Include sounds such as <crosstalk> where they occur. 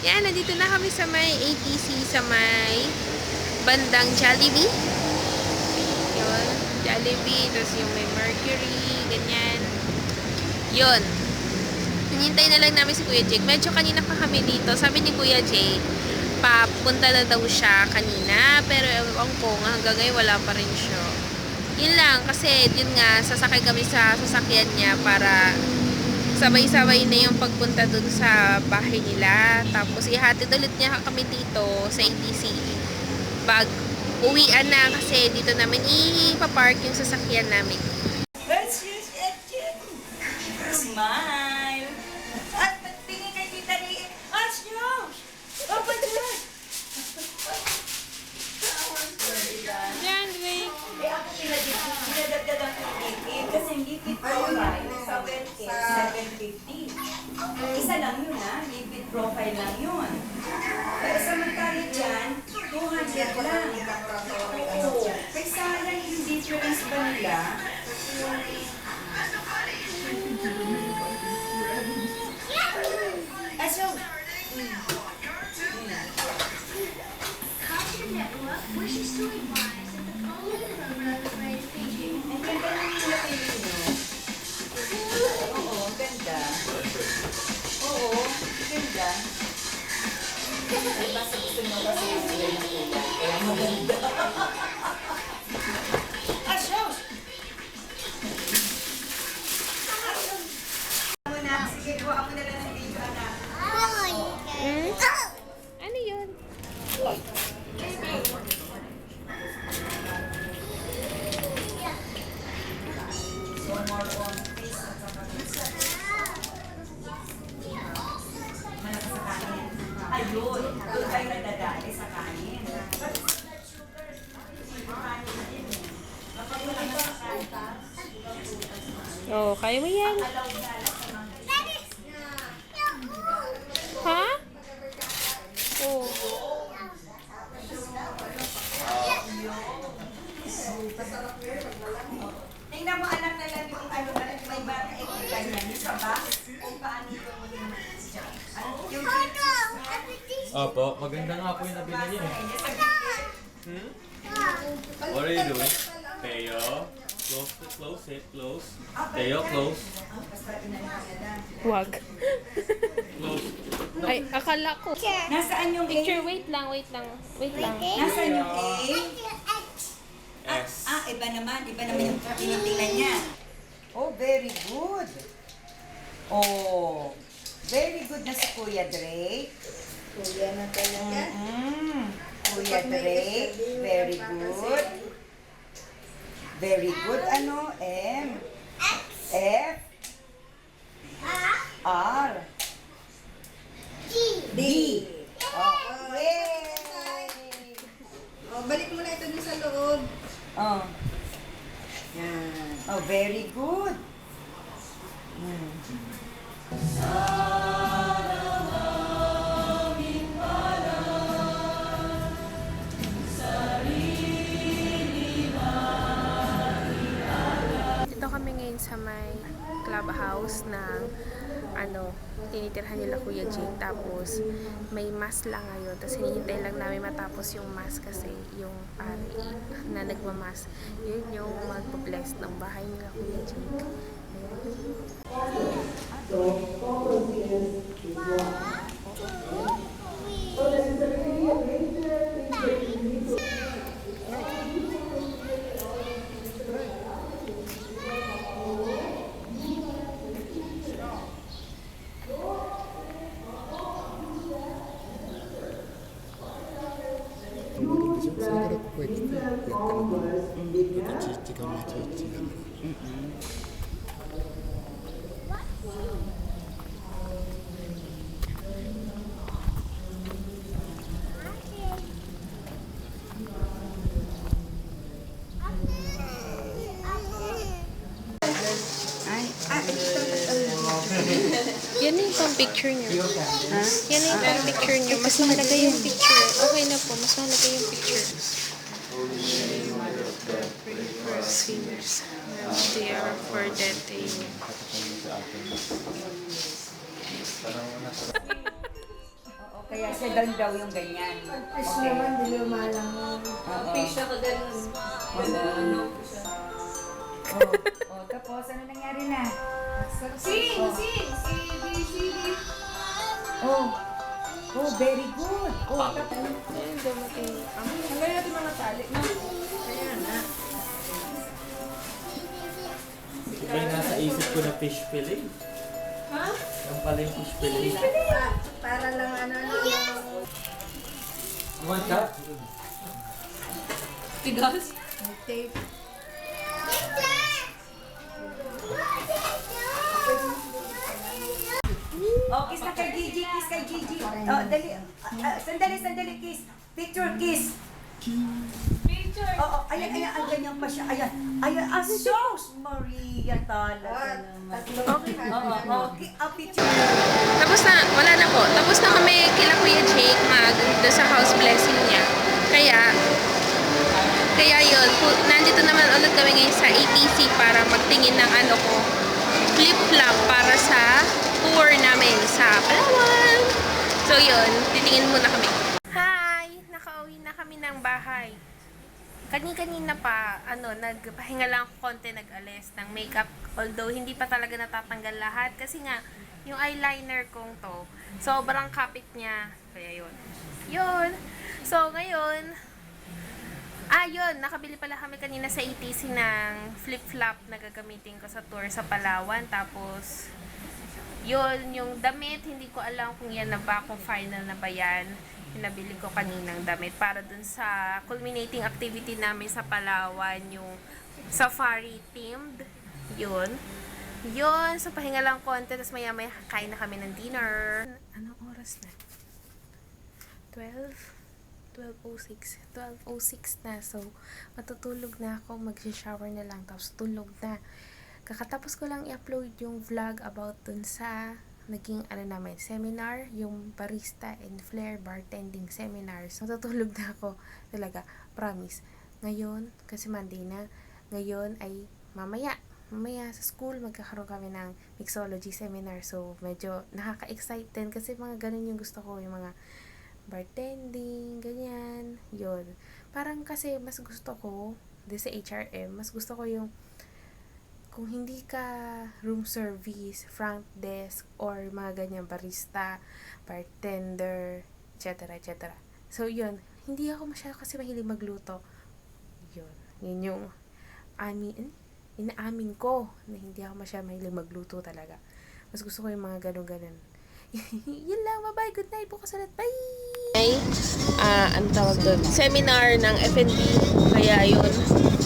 Yan, nandito na kami sa may ATC, sa may bandang Jollibee. Yun, Jollibee, tapos yung may Mercury, ganyan. Yun. Hinintay na lang namin si Kuya Jake. Medyo kanina pa kami dito. Sabi ni Kuya Jake, papunta na daw siya kanina. Pero ewan ko, nga, hanggang ngayon wala pa rin siya. Yun lang, kasi yun nga, sasakay kami sa sasakyan niya para sabay-sabay na yung pagpunta dun sa bahay nila. Tapos ihatid ulit niya kami dito sa ATC. Bag uwian na kasi dito namin ipapark yung sasakyan namin. Maganda. Muna, sige, kuha mo na lang ng video, anak. Ano yun? Kaya mo yan. Ha? Oh. Tingnan mo anak na lang yung ano na may bata eh kung ganyan. Isa ba? Kung paano yung ano yung Opo, maganda nga po yung nabili niya eh. Hmm? What are you doing? Teo, close, close it, close. Teo, close, Basta inanong na lang. Wag. close. <laughs> Ay, akala ko. Nasaan yung Picture, wait lang, wait lang. Wait lang. Nasaan yung A? Ah, S. ah, iba naman. Iba naman yung tinitingnan niya. Oh, very good. Oh, very good na si Kuya Drake. Kuya na talaga. Mm, Kuya Drake, very good. Very good. Ano? M. F. R. D. Oh, clubhouse ng ano, tinitirhan nila Kuya Jake. Tapos, may mass lang ngayon. Tapos, hinihintay lang namin matapos yung mass kasi yung pare na nagmamas, yun yung magpa-bless ng bahay nila Kuya Jake. Ayun. それからここへ来てやったのが1時間待ち1時間Ay, Picture niyo. Ha? Yan na yung picture niyo. Mas mahalaga yung picture. Okay na po. Mas mahalaga yung picture. Singers. They are for that day. Oo, Kaya siya doon daw yung ganyan. Fish naman, di lumalang. Fish ako ganun. Wala. Oh, oh, tapos ano nangyari na? Sing, sing, C, D. Oh. Oh, very good. Oh, tapos Ayun, dumating ang Hanggang natin mga tali. No? Kaya na. Yung nasa isip ko na fish fillet. Ha? Yung pala yung fish fillet. Pa- Para lang ano, ano. One cup? tigas. May tape. Oh, kiss na kay Gigi, kiss kay Gigi. Oh, dali. Ah, ah, sandali, sandali, kiss. Picture, kiss. Picture. Oo, oh, ayan, ayan, ang ganyan pa siya. Ayan, ayan, ah, sos, Maria talaga naman. Okay. Oo, oh, okay, ah, picture. Tapos na, wala na po. Tapos na kami kila Kuya Jake mag doon sa house blessing niya. Kaya, kaya yun, pu- nandito naman ulit kami ngayon sa ATC para magtingin ng ano ko, flip-flop para sa tour namin sa Palawan. So yun, titingin muna kami. Hi! Nakauwi na kami ng bahay. Kani-kanina pa, ano, nagpahinga lang ako konti, nag-alis ng makeup. Although, hindi pa talaga natatanggal lahat. Kasi nga, yung eyeliner kong to, sobrang kapit niya. Kaya yun. Yun. So, ngayon, ah, yun, nakabili pala kami kanina sa ATC ng flip-flop na gagamitin ko sa tour sa Palawan. Tapos, yun, yung damit, hindi ko alam kung yan na ba, kung final na ba yan. Yung nabili ko kaninang damit para dun sa culminating activity namin sa Palawan, yung safari themed. Yun. Yun, so pahinga lang konti, tapos maya maya kain na kami ng dinner. Anong oras na? 12? 12.06. 12.06 na. So, matutulog na ako. Mag-shower na lang. Tapos, tulog na. Kakatapos ko lang i-upload yung vlog about dun sa naging ano namin, seminar, yung barista and flair bartending seminar. So, matutulog na ako. Talaga, promise. Ngayon, kasi Monday na, ngayon ay mamaya, mamaya sa school, magkakaroon kami ng mixology seminar. So, medyo nakaka-excite din kasi mga ganun yung gusto ko, yung mga bartending, ganyan, yun. Parang kasi mas gusto ko, di sa HRM, mas gusto ko yung kung hindi ka room service, front desk, or mga ganyan, barista, bartender, etc. etc. So, yun. Hindi ako masyado kasi mahilig magluto. Yun. Yun yung amin, inaamin ko na hindi ako masyado mahilig magluto talaga. Mas gusto ko yung mga ganun-ganun. <laughs> yun lang. Bye-bye. Good night. Bukas ulit. Bye! Ay, ah, ano tawag doon? Seminar ng F&B. Kaya yun.